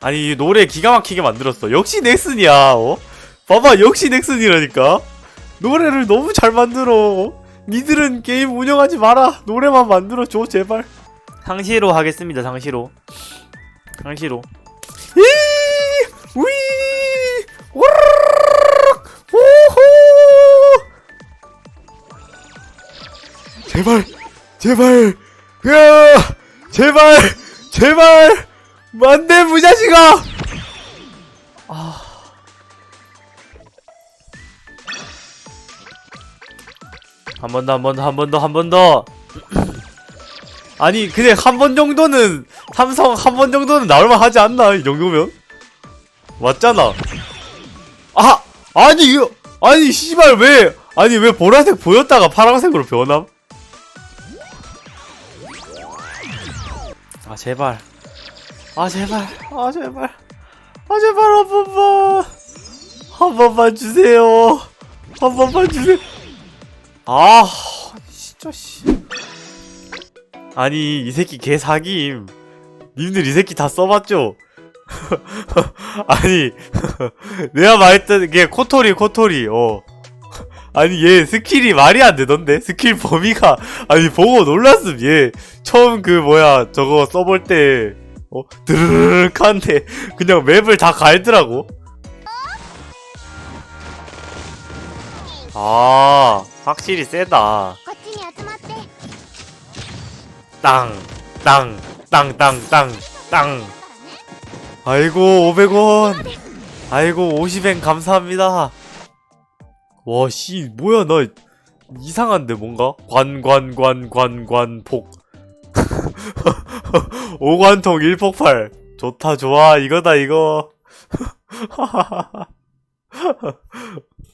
아니 이 노래 기가 막히게 만들었어 역시 넥슨이야 어? 봐봐 역시 넥슨이라니까 노래를 너무 잘 만들어 어? 니들은 게임 운영하지 마라 노래만 만들어줘 제발 상시로 하겠습니다 상시로 상시로 이 위! 오호! 제발 제발 으아! 제발 제발 만대 무자식아 아 한 번 더, 한 번 더, 한 번 더, 한 번 더. 아니, 근데 한 번 정도는, 삼성 한 번 정도는 나올만 하지 않나? 이 정도면? 맞잖아. 아! 아니, 이거, 아니, 씨발, 왜, 아니, 왜 보라색 보였다가 파란색으로 변함? 아, 제발. 아, 제발. 아, 제발. 아, 제발, 한 번만. 한 번만 주세요. 한 번만 주세요. 아, 진짜, 씨. 아니, 이 새끼 개 사기임. 님들 이 새끼 다 써봤죠? 아니, 내가 말했던 게 코토리, 코토리, 어. 아니 얘 스킬이 말이 안 되던데? 스킬 범위가 아니 보고 놀랐음 얘. 처음 그 뭐야 저거 써볼 때 어? 드르륵 한데 그냥 맵을 다 갈더라고. 아 확실히 세다. 땅땅땅땅땅땅. 아이고 500원. 아이고 50엔 감사합니다. 와, 씨, 뭐야, 나 이상한데, 뭔가? 관, 관, 관, 관, 관, 폭. 오관통 1폭팔. 좋다, 좋아. 이거다, 이거.